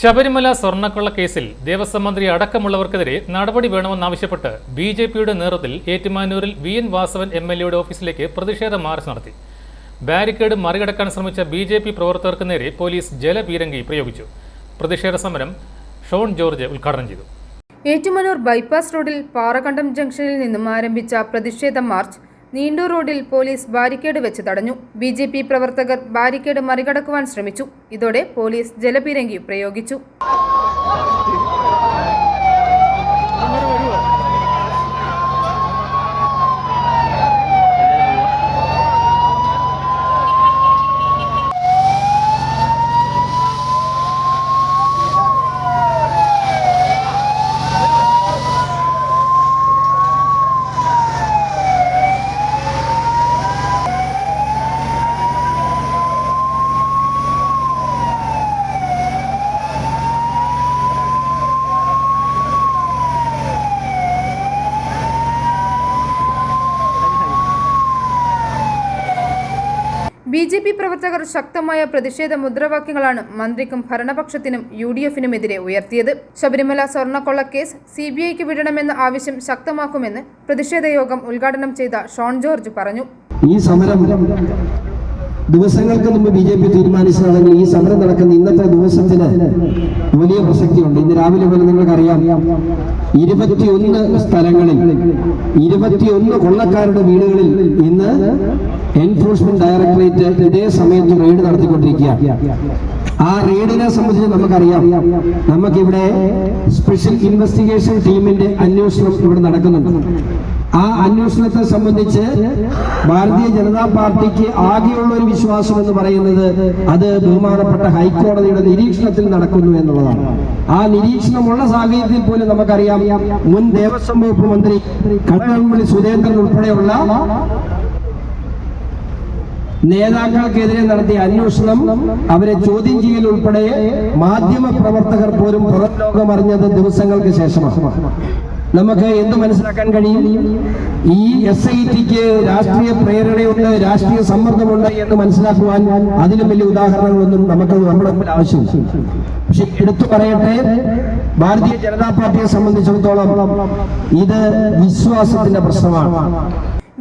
ശബരിമല സ്വർണക്കൊള്ള കേസിൽ ദേവസ്വം മന്ത്രി അടക്കമുള്ളവർക്കെതിരെ നടപടി വേണമെന്നാവശ്യപ്പെട്ട് ബി ജെ പിയുടെ നേതൃത്വത്തിൽ ഏറ്റുമാനൂരിൽ V N Vasavan M L എയുടെ ഓഫീസിലേക്ക് പ്രതിഷേധ മാർച്ച് നടത്തി. ബാരിക്കേഡ് മറികടക്കാൻ ശ്രമിച്ച ബി ജെ പി പ്രവർത്തകർക്ക് നേരെ പോലീസ് ജലപീരങ്കി പ്രയോഗിച്ചു. പ്രതിഷേധ സമരം ഷോൺ ജോർജ് ഉദ്ഘാടനം ചെയ്തു. ഏറ്റുമാനൂർ ബൈപ്പാസ് റോഡിൽ പാറകണ്ടം ജംഗ്ഷനിൽ നിന്നും ആരംഭിച്ച പ്രതിഷേധ മാർച്ച് നീണ്ടൂർ റോഡിൽ പോലീസ് ബാരിക്കേഡ് വെച്ച് തടഞ്ഞു. ബി ജെ പി പ്രവർത്തകർ ബാരിക്കേഡ് മറികടക്കുവാൻ ശ്രമിച്ചു. ഇതോടെ പോലീസ് ജലപീരങ്കി പ്രയോഗിച്ചു. ബി ജെ പി പ്രവർത്തകർ ശക്തമായ പ്രതിഷേധ മുദ്രാവാക്യങ്ങളാണ് മന്ത്രിക്കും ഭരണപക്ഷത്തിനും യു ഡി എഫിനുമെതിരെ ഉയർത്തിയത്. ശബരിമല സ്വർണക്കൊള്ളക്കേസ് സി ബി ഐക്ക് വിടണമെന്ന ആവശ്യം ശക്തമാക്കുമെന്ന് പ്രതിഷേധ യോഗം ഉദ്ഘാടനം ചെയ്ത ഷോൺ ജോർജ് പറഞ്ഞു. ഈ സമരം ദിവസങ്ങൾക്ക് മുമ്പ് ബി ജെ പി തീരുമാനിച്ചതാണെങ്കിൽ ഈ സമരം നടക്കുന്ന ഇന്നത്തെ ദിവസത്തിന് വലിയ പ്രസക്തിയുണ്ട്. ഇന്ന് രാവിലെ പോലെ നിങ്ങൾക്കറിയാം. ഇരുപത്തിയൊന്ന് സ്ഥലങ്ങളിൽ ഇരുപത്തിയൊന്ന് കൊള്ളക്കാരുടെ വീടുകളിൽ ഇന്ന് എൻഫോഴ്സ്മെന്റ് ഡയറക്ടറേറ്റ് ഇതേ സമയത്ത് റെയ്ഡ് നടത്തിക്കൊണ്ടിരിക്കുകയാണ്. ആ റെയ്ഡിനെ സംബന്ധിച്ച് നമുക്കറിയാം. നമുക്കിവിടെ സ്പെഷ്യൽ ഇൻവെസ്റ്റിഗേഷൻ ടീമിന്റെ അന്വേഷണം ഇവിടെ നടക്കുന്നുണ്ട്. ആ അന്വേഷണത്തെ സംബന്ധിച്ച് ഭാരതീയ ജനതാ പാർട്ടിക്ക് ആകെയുള്ള ഒരു വിശ്വാസം എന്ന് പറയുന്നത് അത് ബഹുമാനപ്പെട്ട ഹൈക്കോടതിയുടെ നിരീക്ഷണത്തിൽ നടക്കുന്നു എന്നുള്ളതാണ്. ആ നിരീക്ഷണമുള്ള സാഹചര്യത്തിൽ പോലും നമുക്കറിയാം മുൻ ദേവസ്വം വകുപ്പ് മന്ത്രി കടകംപള്ളി സുരേന്ദ്രൻ ഉൾപ്പെടെയുള്ള നേതാക്കൾക്കെതിരെ നടത്തിയ അന്വേഷണം അവരെ ചോദ്യം ചെയ്യൽ ഉൾപ്പെടെ മാധ്യമ പ്രവർത്തകർ പോലും പുറം ലോകമറിഞ്ഞത് ദിവസങ്ങൾക്ക് ശേഷമാണ്. നമുക്ക് എന്ത് മനസ്സിലാക്കാൻ കഴിയും? ഈ എസ് ഐ ടിക്ക് രാഷ്ട്രീയ പ്രേരണയുണ്ട് രാഷ്ട്രീയ സമ്മർദ്ദമുണ്ട് എന്ന് മനസ്സിലാക്കുവാൻ അതിലും വലിയ ഉദാഹരണങ്ങളൊന്നും നമുക്ക് നമ്മുടെ മുമ്പിൽ ആവശ്യമില്ല. പക്ഷെ എടുത്തു പറയട്ടെ ഭാരതീയ ജനതാ പാർട്ടിയെ സംബന്ധിച്ചിടത്തോളം ഇത് വിശ്വാസത്തിന്റെ പ്രശ്നമാണ്.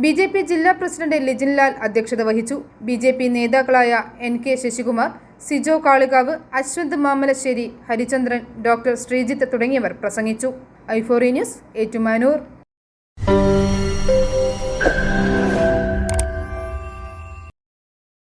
ബി ജെ പി ജില്ലാ പ്രസിഡന്റ് ലിജിൻലാൽ അധ്യക്ഷത വഹിച്ചു. ബി ജെ പി നേതാക്കളായ N K Sasikumar Sijo Kalikavu Ashwanth Mamalassery Harichandran doctor Sreejith തുടങ്ങിയവർ പ്രസംഗിച്ചു. ഐഫോറി ന്യൂസ് ഏറ്റുമാനൂർ